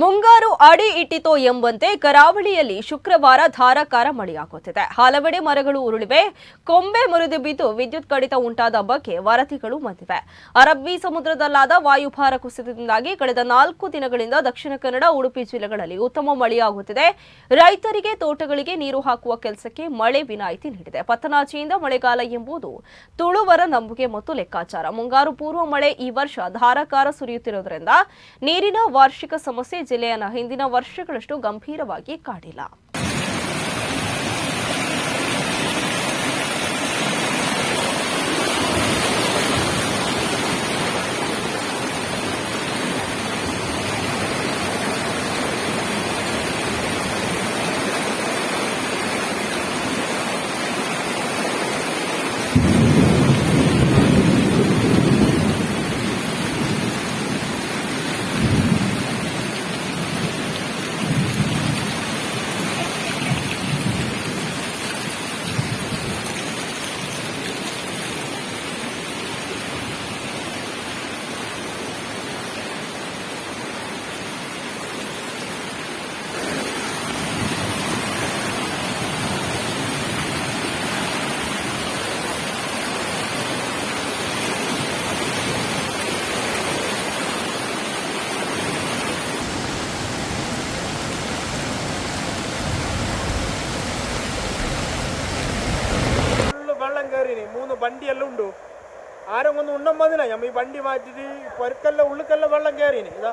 ಮುಂಗಾರು ಅಡಿ ಇಟ್ಟಿತೋ ಎಂಬಂತೆ ಕರಾವಳಿಯಲ್ಲಿ ಶುಕ್ರವಾರ ಧಾರಾಕಾರ ಮಳೆಯಾಗುತ್ತಿದೆ. ಹಲವೆಡೆ ಮರಗಳು ಉರುಳಿವೆ. ಕೊಂಬೆ ಮುರಿದು ಬಿದ್ದು ವಿದ್ಯುತ್ ಕಡಿತ ಉಂಟಾದ ಬಗ್ಗೆ ವರದಿಗಳು ಬಂದಿವೆ. ಅರಬ್ಬಿ ಸಮುದ್ರದಲ್ಲಾದ ವಾಯುಭಾರ ಕುಸಿತದಿಂದಾಗಿ ಕಳೆದ ನಾಲ್ಕು ದಿನಗಳಿಂದ ದಕ್ಷಿಣ ಕನ್ನಡ, ಉಡುಪಿ ಜಿಲ್ಲೆಗಳಲ್ಲಿ ಉತ್ತಮ ಮಳೆಯಾಗುತ್ತಿದೆ. ರೈತರಿಗೆ ತೋಟಗಳಿಗೆ ನೀರು ಹಾಕುವ ಕೆಲಸಕ್ಕೆ ಮಳೆ ವಿನಾಯಿತಿ ನೀಡಿದೆ. ಪತನಾಚಿಯಿಂದ ಮಳೆಗಾಲ ಎಂಬುದು ತುಳುವರ ನಂಬಿಕೆ ಮತ್ತು ಲೆಕ್ಕಾಚಾರ. ಮುಂಗಾರು ಪೂರ್ವ ಮಳೆ ಈ ವರ್ಷ ಧಾರಾಕಾರ ಸುರಿಯುತ್ತಿರುವುದರಿಂದ ನೀರಿನ ವಾರ್ಷಿಕ ಸಮಸ್ಯೆ ಜಿಲ್ಲೆಯನ್ನು ಹಿಂದಿನ ವರ್ಷಗಳಷ್ಟು ಗಂಭೀರವಾಗಿ ಕಾಡಿಲ್ಲ. ഫുള്ള് മൂന്ന് വണ്ടിയെല്ലാം ഉണ്ട്? ആരും ഒന്നും ഉണ്ണം മതിനാ ഞമ്മ ഈ വണ്ടി മാറ്റിട്ട് പൊരുക്കല്ല ഉള്ളിക്കെല്ലാം വെള്ളം കയറിയിന് ഇതാ.